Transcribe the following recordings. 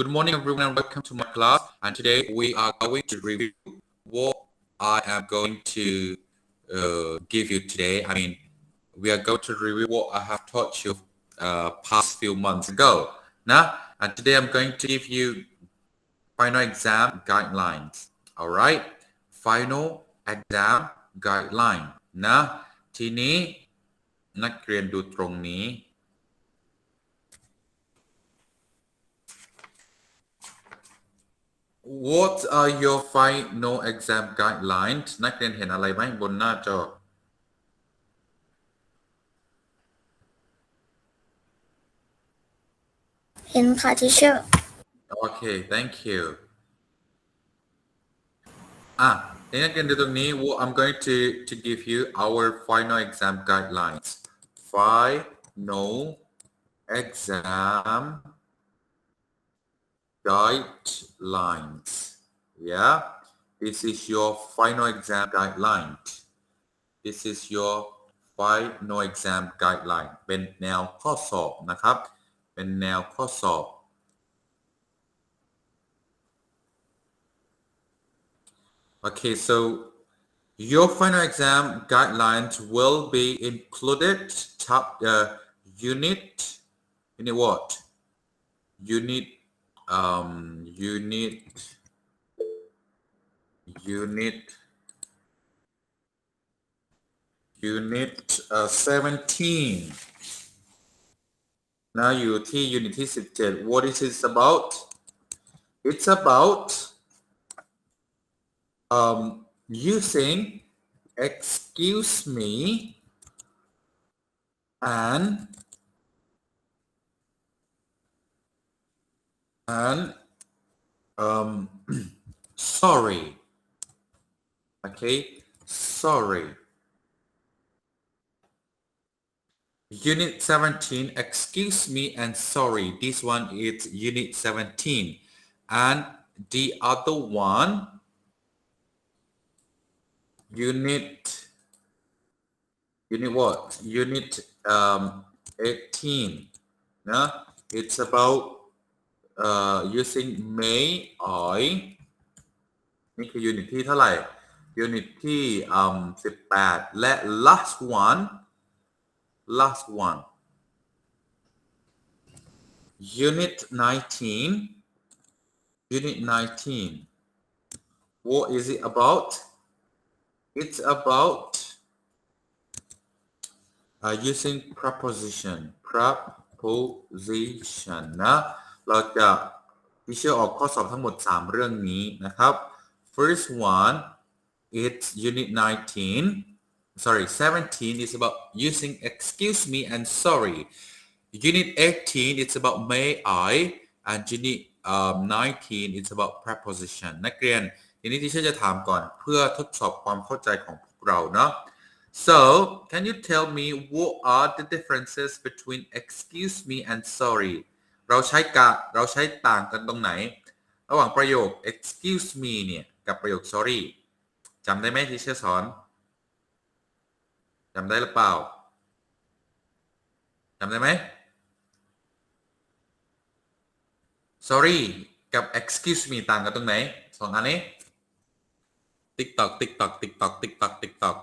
Good morning, everyone, and welcome to my class. And today we are going to review what I am going to uh, give you today. I mean, we are going to review what I have taught you uh, past few months ago. Now, and today I'm going to give you final exam guidelines. All right, final exam guideline นะ ทีนี้นักเรียนดูตรงนี้ What are your final exam guidelines นักเรียนเห็นอะไรไหมบนหน้าจอ เห็นค่ะทิเชอร์ Okay thank you อ่ะในนักเรียนดูตรงนี้ what I'm going to to give you our final exam guidelines final exam guidelines yeah this is your final exam guideline this is your final exam guideline เป็นแนวข้อสอบนะครับ เป็นแนวข้อสอบ Okay, so your final exam guidelines will be included top uh, unit unit what? Unit um unit unit unit uh, 17 now you T unit ที่ 17 what is it about? It's about um, using excuse me and and um, sorry. Okay sorry. Unit 17 excuse me and sorry. This one is unit 17 and the other one unit unit what? Unit um 18 Yeah? it's about uh using may I นี่คือ unit ที่เท่าไหร่ unit ที่อืม18 และ last one last one unit 19 unit 19 what is it about it's about uh, using preposition preposition นะ เราจะพิเชอร์ออกข้อสอบทั้งหมด 3 เรื่องนี้นะครับ first one it's unit 19 sorry 17 is about using excuse me and sorry unit 18 it's about may I and unit um, 19 it's about preposition นักเรียนทีนี้ที่ฉันจะถามก่อนเพื่อทดสอบความเข้าใจของพวกเราเนาะ so can you tell me what are the differences between excuse me and sorry เราใช้กะเราใช้ต่างกันตรงไหน ระหว่างประโยค excuse me เนี่ยกับประโยค sorry จำได้ไหมที่เชื่อสอนจำได้หรือเปล่าจำได้ไหม sorry กับ excuse me ต่างกันตรงไหนสองอันนี้ TikTok TikTok TikTok TikTok TikTok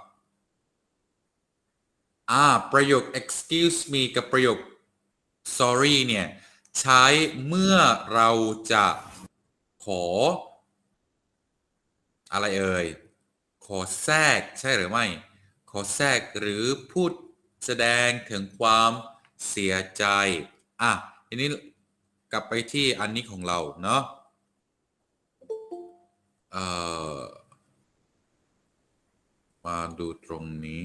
อ่า ประโยค excuse me กับประโยค sorry เนี่ย ใช้เมื่อเราจะขอ อะไรเอ่ย ขอแทรกใช่หรือไม่ ขอแทรกหรือพูดแสดงถึงความเสียใจ อะ ทีนี้กลับไปที่อันนี้ของเราเนาะเอ่อ มาดูตรงนี้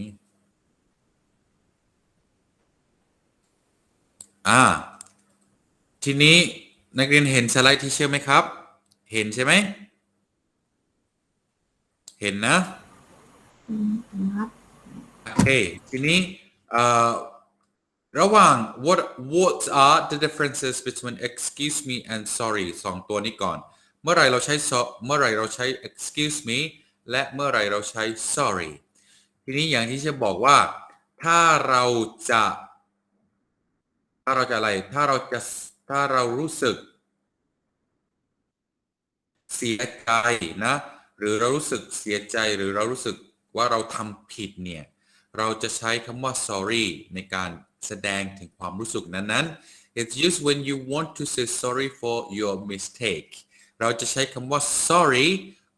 อ่า ทีนี้นักเรียนเห็นสไลด์ที่เชื่อไหมครับ เห็นใช่ไหม เห็นนะครับโอเค ทีนี้เอ่อระหว่าง what what are the differences between excuse me and sorry สองตัวนี้ก่อน เมื่อไหรเราใช้ so เมื่อไหรเราใช้ excuse me และเมื่อไหรเราใช้ sorry ทีนี้อย่างที่จะบอกว่า ถ้าเราจะ ถ้าเราจะอะไร ถ้าเราจะ ถ้าเรารู้สึก เสียใจนะ หรือเรารู้สึกเสียใจหรือเรารู้สึกว่าเราทำผิดเนี่ย เราจะใช้คำว่า sorry ในการแสดงถึงความรู้สึกนั้นๆ it's used when you want to say sorry for your mistake เราจะใช้คำว่า sorry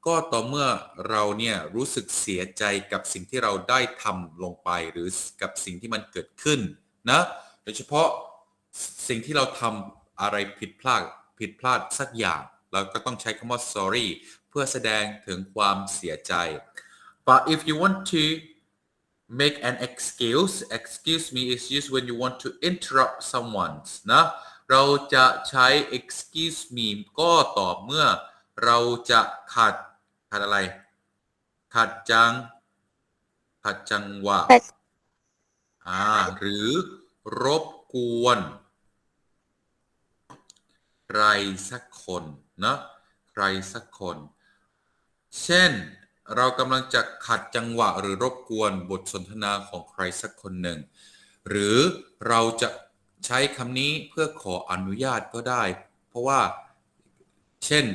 ก็ต่อเมื่อเราเนี่ยรู้สึกเสียใจกับสิ่งที่เราได้ทำลงไปหรือกับสิ่งที่มันเกิดขึ้นนะ โดยเฉพาะสิ่งที่เราทำ อะไรผิดพลาดผิดพลาดสักอย่าง เราก็ต้องใช้คำว่า sorry เพื่อแสดงถึงความเสียใจ but if you want to make an excuse excuse me is used when you want to interrupt someone นะเราจะใช้ excuse me ก็ต่อเมื่อเราจะขัดขัดอะไร ขัดจัง ขัดจังหวะขัดอ่าหรือรบกวน ใครสักคนนะใครสักคน เช่นเรากำลังจะขัดจังหวะหรือรบกวนบทสนทนาของใครสักคนหนึ่ง หรือเราจะใช้คำนี้เพื่อขออนุญาตก็ได้ เพราะว่า เช่น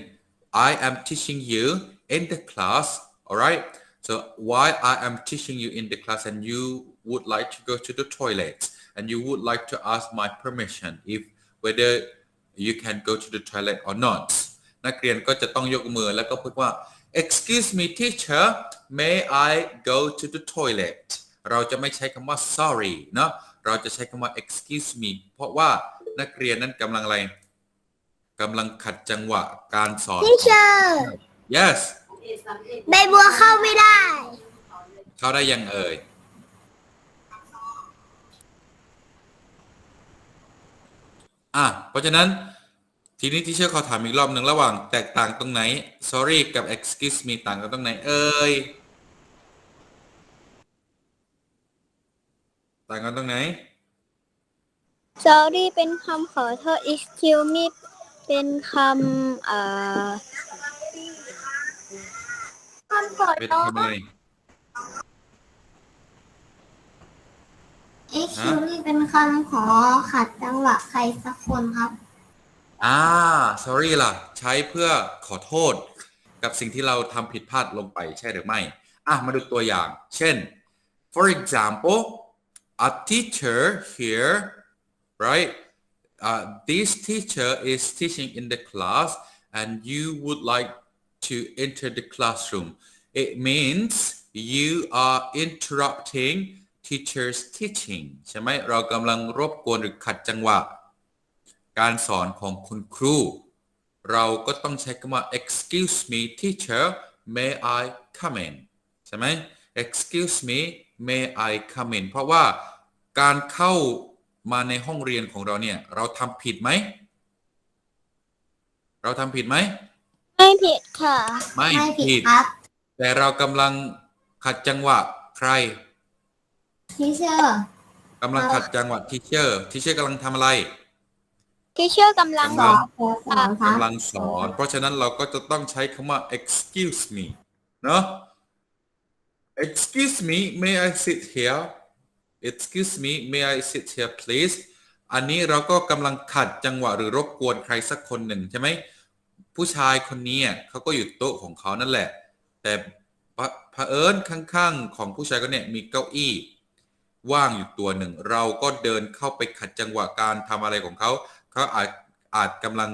I am teaching you in the class alright so why I am teaching you in the class and you would like to go to the toilet and you would like to ask my permission if whether you can go to the toilet or not นักเรียนก็จะต้องยกมือแล้วก็พูดว่า excuse me teacher may I go to the toilet เราจะไม่ใช้คำว่า sorry เนอะเราจะใช้คำว่า excuse me เพราะว่านักเรียนนั้นกำลังอะไรกำลังขัดจังหวะการสอนทีเชอร์ yes ใบบัวเข้าไม่ได้ เข้าได้ยังเอ่ย อะเพราะฉะนั้นทีนี้ที่เชื่อขอถามอีกรอบหนึ่งระหว่างแตกต่างตรงไหน sorry กับ excuse me ต่างกันตรงไหน เอ่ยต่างกันตรงไหน sorry เป็นคำขอโทษ excuse me เป็นคำเอ่อคำขอเป็นโทษคำอะไร excuse me เป็นคำขอขัดจังหวะใครสักคนครับ อ่า sorry ล่ะ ใช้เพื่อขอโทษ กับสิ่งที่เราทำผิดพลาดลงไปใช่หรือไม่ อะ มาดูตัวอย่าง เช่น for example a teacher here right uh, this teacher is teaching in the class and you would like to enter the classroom it means you are interrupting teacher's teaching ใช่ไหมเรากำลังรบกวนหรือขัดจังหวะ การสอนของคุณครู เราก็ต้องใช้คำว่า excuse me teacher may I come in ใช่ไหม excuse me may I come in เพราะว่าการเข้ามาในห้องเรียนของเราเนี่ย เราทำผิดไหม เราทำผิดไหม ไม่ผิดค่ะ ไม่ผิดครับ แต่เรากำลังขัดจังหวะใคร ทีเชอร์กำลังขัดจังหวะทีเชอร์ทีเชอร์กำลังทำอะไร ทีเชอร์กำลัง กำลัง สอนครับกำลังสอน เพราะฉะนั้นเราก็จะต้องใช้คำว่า excuse me เนอะ excuse me may I sit here excuse me may I sit here please อันนี้เราก็กำลังขัดจังหวะหรือรบกวนใครสักคนหนึ่งใช่ไหม ผู้ชายคนนี้อะเขาก็อยู่โต๊ะของเขานั่นแหละ แต่เผเผอิญข้างๆ ของผู้ชายคนเนี้ยมีเก้าอี้ ว่างอยู่ตัวหนึ่ง เราก็เดินเข้าไปขัดจังหวะการทำอะไรของเขาเขาอาจอาจกำลัง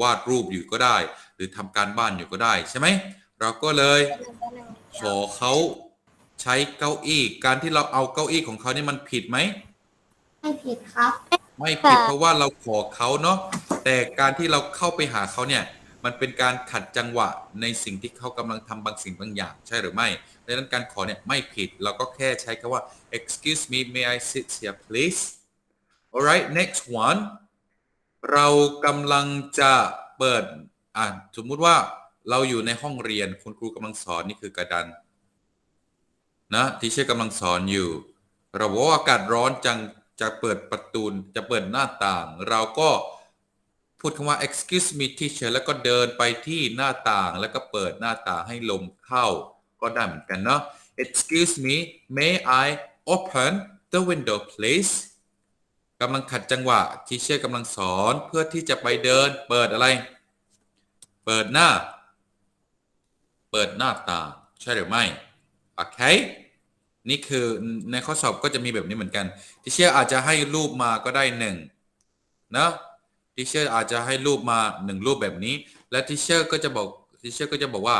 วาดรูปอยู่ก็ได้ หรือทำการบ้านอยู่ก็ได้ใช่ไหมเราก็เลยขอเขาใช้เก้าอี้ การที่เราเอาเก้าอี้ของเขานี่มันผิดไหมไม่ผิดครับ ไม่ผิดค่ะเพราะว่าเราขอเขาเนาะแต่การที่เราเข้าไปหาเขาเนี่ย มันเป็นการขัดจังหวะในสิ่งที่เขากำลังทำบางสิ่งบางอย่าง ใช่หรือไม่ดังนั้นการขอเนี่ยไม่ผิดเราก็แค่ใช้คำว่า excuse me may I sit here please alright next one เรากำลังจะเปิดอ่าสมมุติว่าเราอยู่ในห้องเรียนคุณครูกำลังสอนนี่คือกระดานนะที่เชื่อกำลังสอนอยู่ เราบอกว่าอากาศร้อนจังจะเปิดประตูจะเปิดหน้าต่าง เราก็ พูดคำว่า excuse me teacher แล้วก็เดินไปที่หน้าต่างแล้วก็เปิดหน้าต่างให้ลมเข้า ก็ได้เหมือนกันเนาะ excuse me may I open the window please กำลังขัดจังหวะทีเชอร์กำลังสอนเพื่อที่จะไปเดิน เปิดอะไร เปิดหน้า เปิดหน้าต่างใช่หรือไม่ โอเค นี่คือในข้อสอบก็จะมีแบบนี้เหมือนกันทิเชอร์อาจจะให้รูปมาก็ได้หนึ่งนะ ทิเชอร์อาจจะให้รูปมาหนึ่งรูปแบบนี้ และทิเชอร์ก็จะบอกทิเชอร์ก็จะบอกว่า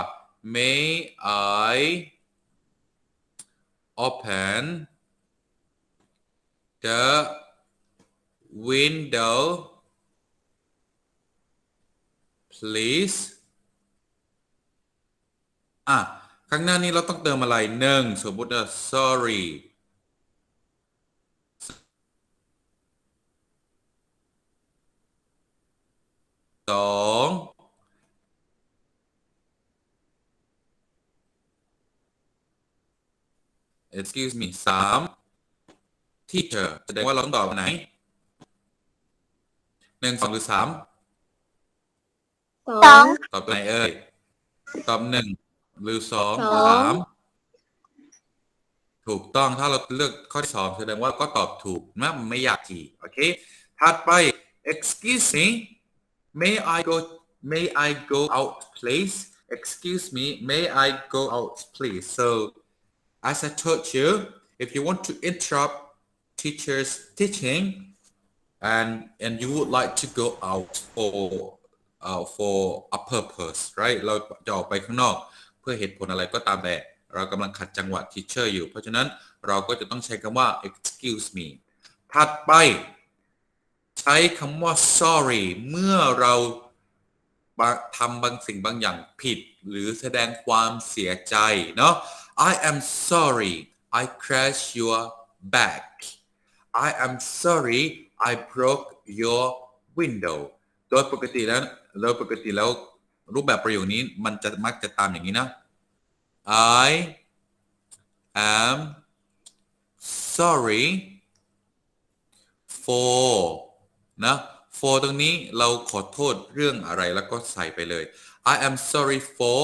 may I open the window please อะข้างหน้านี้เราต้องเติมอะไรหนึ่งสมมติว่า sorry สอง excuse me สาม teacher แสดงว่าเราต้องตอบอันไหนหนึ่งสองหรือสามสองตอบตัวไหนเอ่ยตอบหนึ่งหรือสองสองสามถูกต้องถ้าเราเลือกข้อที่สองแสดงว่าก็ตอบถูกนะมันไม่ยากทีโอเคถัดไป excuse me may I go may I go out please excuse me may I go out please so as I told you if you want to interrupt teachers teaching and and you would like to go out for uh, for a purpose right เราจะออกไปข้างนอกเพื่อเหตุผลอะไรก็ตามแต่ เรากำลังขัดจังหวะ teacher อยู่ เพราะฉะนั้นเราก็จะต้องใช้คำว่า excuse me ถัดไป ใช้คำว่า sorry เมื่อเราทำบางสิ่งบางอย่างผิด หรือแสดงความเสียใจเนาะ I am sorry I crashed your bag I am sorry I broke your window โดยปกติแล้วโดยปกติแล้วรูปแบบประโยคนี้มันจะมักจะตามอย่างนี้นะ I am sorry for นะ for ตรงนี้เราขอโทษเรื่องอะไรแล้วก็ใส่ไปเลย I am sorry for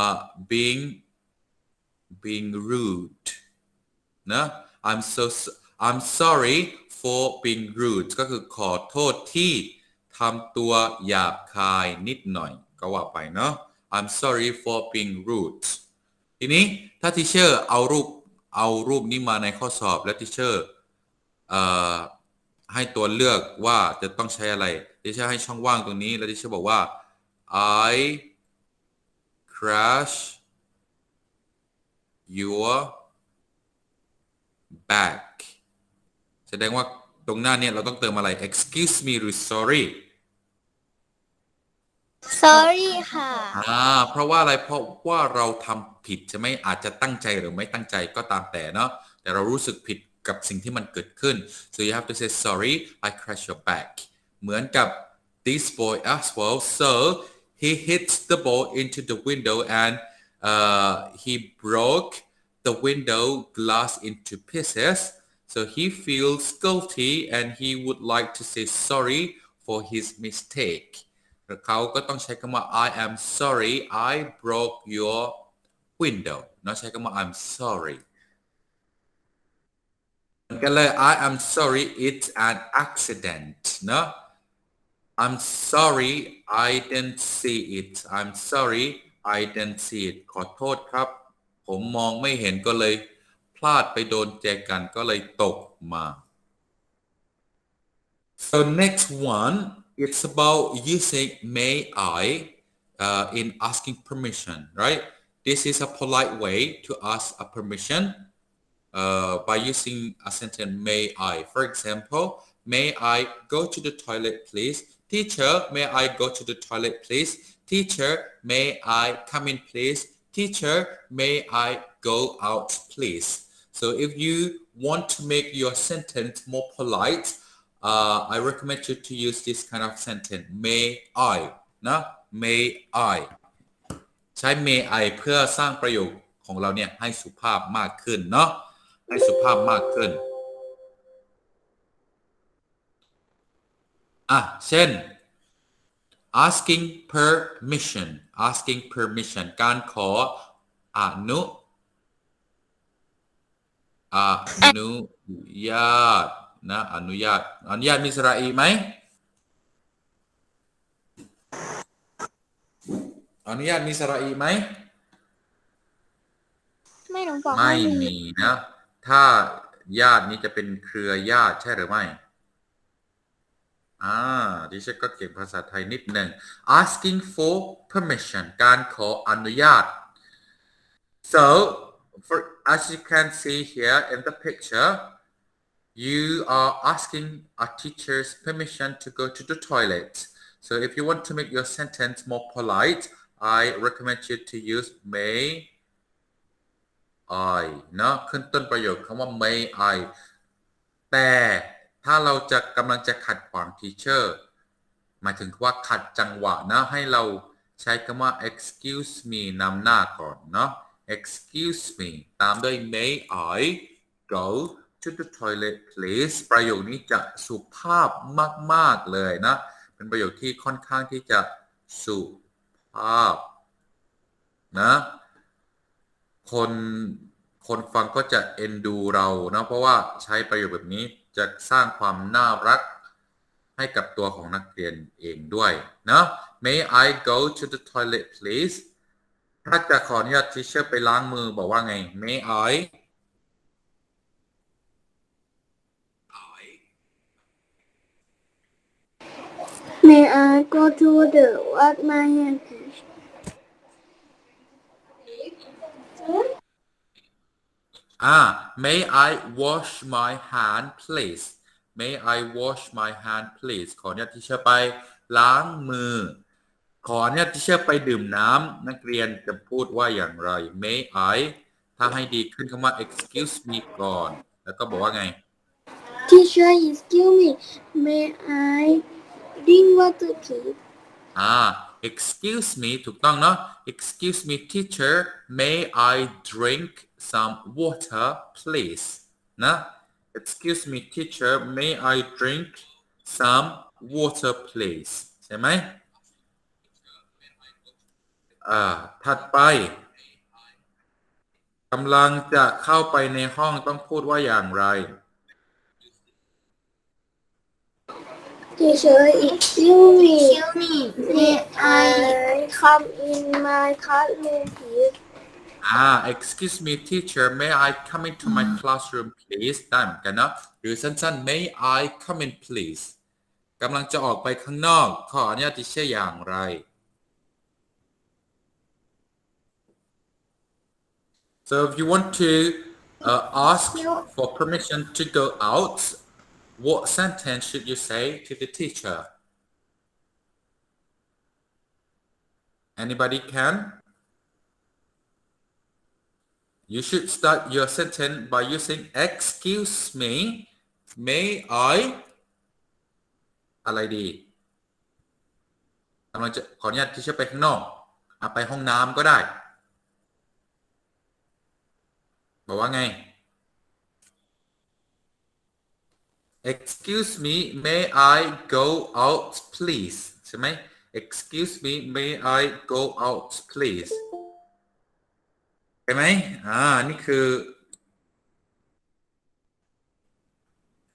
uh, being being rude นะ I'm so I'm sorry for being rude ก็คือขอโทษที่ทำตัวหยาบคายนิดหน่อย ก็ว่าไปเนาะ I'm sorry for being rude ทีนี้ถ้าทิเชอร์เอารูปเอารูปนี้มาในข้อสอบและทิเชอร์ ให้ตัวเลือกว่าจะต้องใช้อะไรทิเชอร์ให้ช่องว่างตรงนี้ แล้วทิเชอร์บอกว่า I crash your back แสดงว่าตรงหน้าเนี่ยเราต้องเติมอะไร excuse me หรือ sorry sorry ค่ะอ่าเพราะว่าอะไร เพราะว่าเราทำผิดใช่ไหมอาจจะตั้งใจหรือไม่ตั้งใจก็ตามแต่เนาะ แต่เรารู้สึกผิด กับสิ่งที่มันเกิดขึ้น so you have to say sorry I crashed your back เหมือนกับ this boy as well so he hits the ball into the window and uh, he broke the window glass into pieces so he feels guilty and he would like to say sorry for his mistake เขาก็ต้องใช้คำว่า I am sorry I broke your window เนาะใช้คำว่า I'm sorry I am sorry it's an accident เนาะ I'm sorry I didn't see it I'm sorry I didn't see it ขอโทษครับ ผมมองไม่เห็นก็เลยพลาดไปโดนแจกันก็เลยตกมา so next one it's about using may I uh, in asking permission right this is a polite way to ask a permission uh, by using a sentence may I for example may I go to the toilet please teacher may I go to the toilet please teacher may I come in please teacher may I go out please so if you want to make your sentence more polite uh, I recommend you to use this kind of sentence may I นะ may I ใช้ may I เพื่อสร้างประโยคของเราเนี่ยให้สุภาพมากขึ้นเนาะ ให้สุภาพมากขึ้น อะ เช่น asking permission asking permission การขออนุอนุญาตนะอนุญาตอนุญาตมีสระอีไหมอนุญาตมีสระอีไหมบอกไม่ว่ามีมีนะ ถ้าญาตินี้จะเป็นเครือญาติใช่หรือไม่ อ่า ดิฉันก็เก่งภาษาไทยนิดหนึ่ง asking for permission การขออนุญาต so for as you can see here in the picture you are asking a teacher's permission to go to the toilet so if you want to make your sentence more polite I recommend you to use may I เนอะขึ้นต้นประโยคคำว่า may I แต่ถ้าเราจะกำลังจะขัดขวาง teacher หมายถึงว่าขัดจังหวะนะให้เราใช้คำว่า excuse me นำหน้าก่อนเนาะ excuse me ตามด้วย may I go to the toilet please ประโยคนี้จะสุภาพมาก ๆ เลยนะ เป็นประโยคที่ค่อนข้างที่จะสุภาพนะ คนคนฟังก็จะเอ็นดูเรานะเพราะว่าใช้ประโยคแบบนี้จะสร้างความน่ารักให้กับตัวของนักเรียนเองด้วยนะ May I go to the toilet please ถ้าจะขออนุญาตทิเชอร์ไปล้างมือบอกว่าไง May I May I go to the wash my hand please อ่า May I wash my hand please May I wash my hand please ขออนุญาตทิเชอร์ไปล้างมือ ขออนุญาตทิเชอร์ไปดื่มน้ำนักเรียนจะพูดว่าอย่างไร May I ถ้าให้ดีขึ้นคำว่า excuse me ก่อน แล้วก็บอกว่าไง Teacher excuse me May I drink water please อ่า excuse me ถูกต้องเนาะ excuse me teacher may I drink some water please นะ excuse me teacher may I drink some water please ใช่ไหมอ่า ถัดไปกำลังจะเข้าไปในห้องต้องพูดว่าอย่างไร Teacher excuse me May I come in my classroom please Ah, excuse me teacher may I come into my classroom please ได้เหมือนกันเนอะหรือสั้นๆ may I come in please กำลังจะออกไปข้างนอก ขออนุญาตทิเชอร์อย่างไร so if you want to uh, ask for permission to go out what sentence should you say to the teacher anybody can You should start your sentence by using excuse me may I อะไรดีกำลังจะขออนุญาตที่จะไปข้างนอกอไปห้องน้ำก็ได้ บอกว่าไง Excuse me may I go out please ใช่ไหม Excuse me may I go out please ใช่ไหมอ่า นี่คือ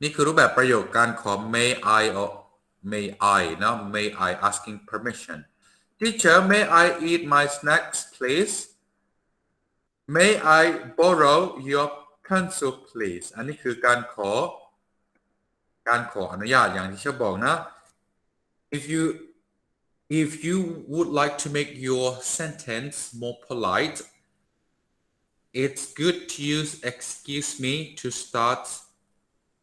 นี่คือรูปแบบประโยคการขอ may I or may I นะ may I asking permission teacher may I eat my snacks please may I borrow your pencil please อันนี้คือการขอ การขออนุญาตอย่างที่เชอบอกนะ if you if you would like to make your sentence more polite it's good to use excuse me to start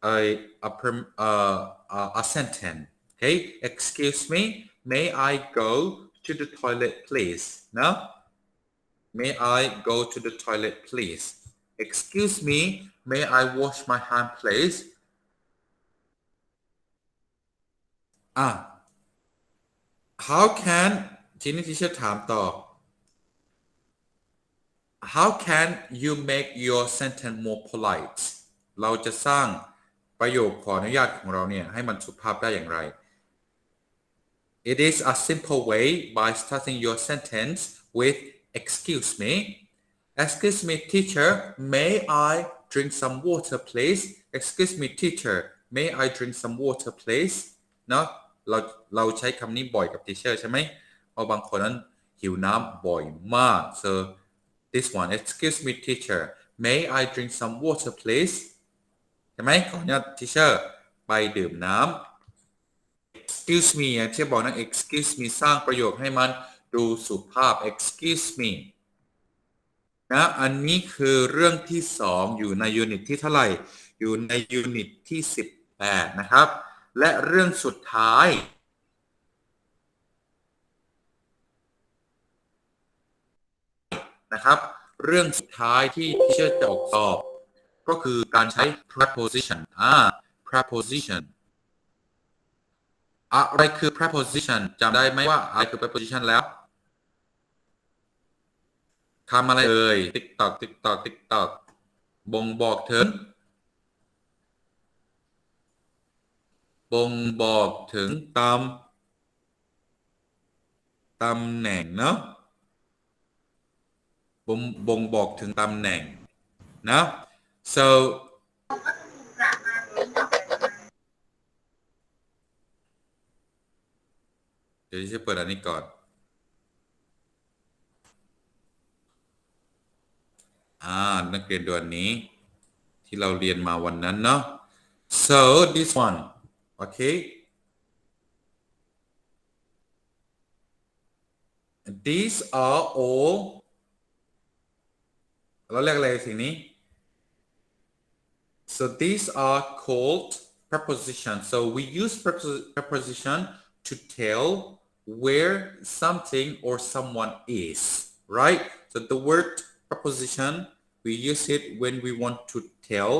a a, perm, uh, uh, a sentence. Okay, excuse me, may I go to the toilet, please? No, may I go to the toilet, please? Excuse me, may I wash my hand, please? อ่ะ how can ทีนี้ที่จะถามต่อ how can you make your sentence more polite เราจะสร้างประโยคขออนุญาตของเราเนี่ย ให้มันสุภาพได้อย่างไร It is a simple way by starting your sentence with excuse me excuse me teacher may I drink some water please excuse me teacher may I drink some water please เนาะเราเราใช้คำนี้บ่อยกับ teacher ใช่ไหมเพราะบางคนนั้นหิวน้ำบ่อยมาก so this one excuse me teacher may I drink some water please ใช่ไหมขออนุญาต teacher ไปดื่มน้ำ excuse me อย่างที่บอกนะ excuse me สร้างประโยคให้มันดูสุภาพ excuse me นะอันนี้คือเรื่องที่สองอยู่ในยูนิตที่เท่าไหร่ อยู่ในยูนิตที่ 18 นะครับ และเรื่องสุดท้าย นะครับ เรื่องสุดท้ายที่เชื่อจะออกตอบ ก็คือการใช้ preposition อ่า preposition อะไรคือ preposition จำได้ไหมว่าอะไรคือ preposition แล้วคำอะไรเอ่ย ติ๊กตอกติ๊กตอกติ๊กตอกบ่งบอกถึง บ่งบอกถึงตำตำแหน่งเนาะบ่งบ่งบอกถึงตำแหน่งนะ so เดี๋ยวจะเปิดอันนี้ก่อน อ่า นักเรียนดูอันนี้ ที่เราเรียนมาวันนั้นเนาะ so this one okay these are all เราเรียกอะไรสิ่งนี้ so these are called prepositions so we use prepos- preposition to tell where something or someone is right so the word preposition we use it when we want to tell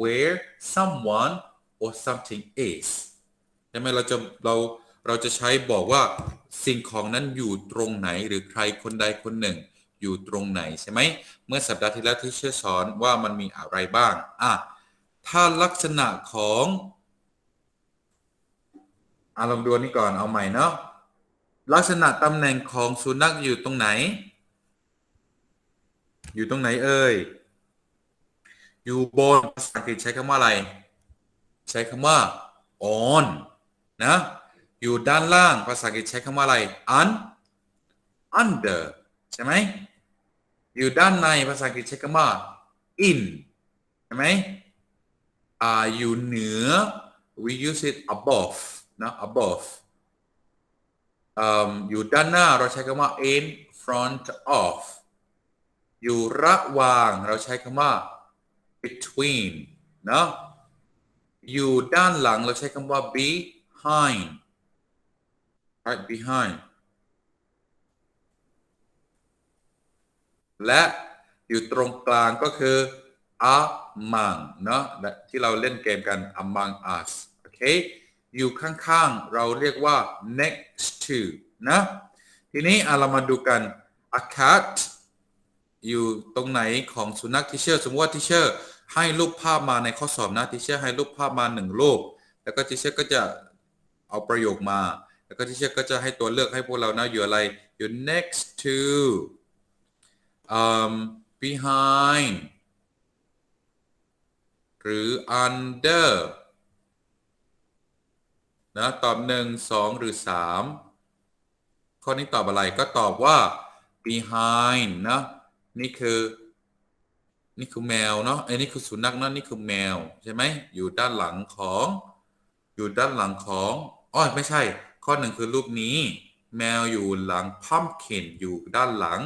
where someone or something is ใช่ไหมเราจะเราเราจะใช้บอกว่าสิ่งของนั้นอยู่ตรงไหนหรือใครคนใดคนหนึ่ง อยู่ตรงไหนใช่ไหมเมื่อสัปดาห์ที่แล้วที่เชื่อสอนว่ามันมีอะไรบ้างอะถ้าลักษณะของอารมณ์ดวนนี้ก่อนเอาใหม่เนาะลักษณะตำแหน่งของสุนัขอยู่ตรงไหน อยู่ตรงไหนเอ่ยอยู่บนภาษาอังกฤษใช้คำว่าอะไร ใช้คำว่า on นะ อยู่ด้านล่างภาษาอังกฤษใช้คำว่าอะไร un under ใช่ไหมอยู่ด้านในภาษาอังกฤษใช้คำว่า in ใช่ไหมอ่าอยู่เหนือ we use it above นะ above ออยู่ด้านหน้าเราใช้คำว่า in front of อยู่ระหว่างเราใช้คำว่า between นะ อยู่ด้านหลังเราใช้คำว่า behind right behind และอยู่ตรงกลางก็คือ among เนาะที่เราเล่นเกมกัน among us โอเค อยู่ข้างๆ เราเรียกว่า next to นะ ทีนี้อะเรามาดูกัน a cat อยู่ตรงไหนของสุนัขทิเชอร์สมมติว่าทิเชอร์ ให้รูปภาพมาในข้อสอบนะทิเชอร์ให้รูปภาพมาหนึ่งรูป แล้วก็ทิเชอร์ก็จะเอาประโยคมา แล้วก็ทิเชอร์ก็จะให้ตัวเลือกให้พวกเรานะอยู่อะไรอยู่ next to um, behind หรือ under นะตอบหนึ่งสองหรือสามข้อนี้ตอบอะไรก็ตอบว่า behind นะ นี่คือ นี่คือแมวเนาะไอ้นี่คือสุนัขเนาะนี่คือแมวใช่ไหมอยู่ด้านหลังของ อยู่ด้านหลังของอ๋อไม่ใช่ ข้อหนึ่งคือรูปนี้ แมวอยู่หลัง pumpkin อยู่ด้านหลัง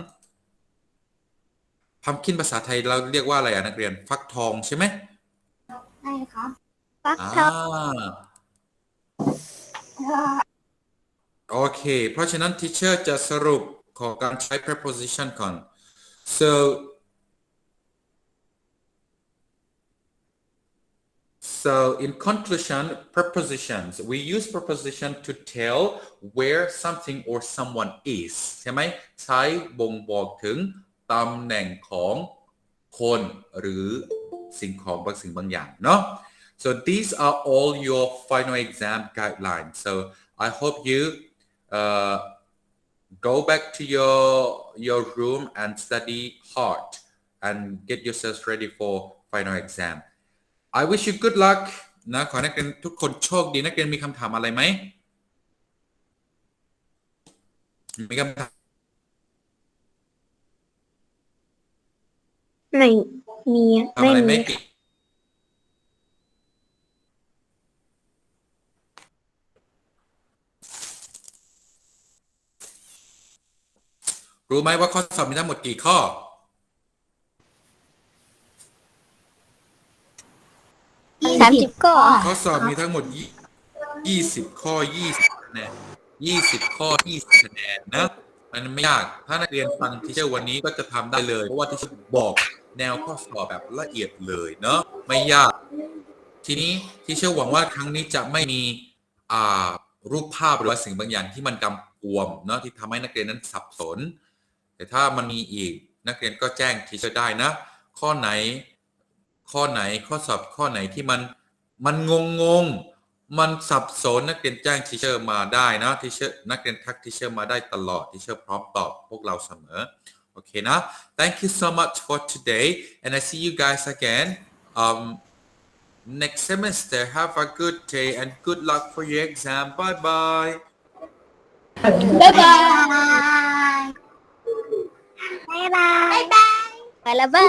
pumpkin ภาษาไทยเราเรียกว่าอะไรอะนักเรียนฟักทองใช่ไหมใช่ครับฟักอ่าทองโอเค เพราะฉะนั้น teacher จะสรุปของการใช้ preposition ก่อน so so in conclusion prepositions we use preposition to tell where something or someone is ใช่ไหมใช้บ่งบอกถึงตำแหน่งของคนหรือสิ่งของบางสิ่งบางอย่างเนาะ So these are all your final exam guidelines. So I hope you uh, go back to your your room and study hard and get yourselves ready for final exam. I wish you good luck นะขอให้นักเรียนทุกคนโชคดีนักเรียนมีคำถามอะไรไหมมีคำถามไม่มีทำอะไรไม่เก่งรู้ไหมว่าข้อสอบมีทั้งหมดกี่ข้อ สามสิบก็ข้อสอบมีทั้งหมดยี่ยี่สิบข้อยี่สิบคะแนนยี่สิบข้อยี่สิบคะแนนนะมันไม่ยาก ถ้านักเรียนฟังทีเชอร์วันนี้ก็จะทำได้เลย เพราะว่าทีเชอร์บอกแนวข้อสอบแบบละเอียดเลยเนาะไม่ยาก ทีนี้ทีเชอร์หวังว่าครั้งนี้จะไม่มีอ่ารูปภาพหรือว่าสิ่งบางอย่างที่มันกำกวมเนาะที่ทำให้นักเรียนนั้นสับสน แต่ถ้ามันมีอีกนักเรียนก็แจ้งทีเชอร์ได้นะ ข้อไหน ข้อไหนข้อสอบข้อไหนที่มันมันงงงๆมันสับสนนักเรียนแจ้งทีเชอร์มาได้นะทีเชอร์นักเรียนทักทีเชอร์มาได้ตลอดทีเชอร์พร้อมตอบพวกเราเสมอโอเคนะ thank you so much for today and I see you guys again um next semester have a good day and good luck for your exam bye bye บ๊ายบาย บ๊ายบา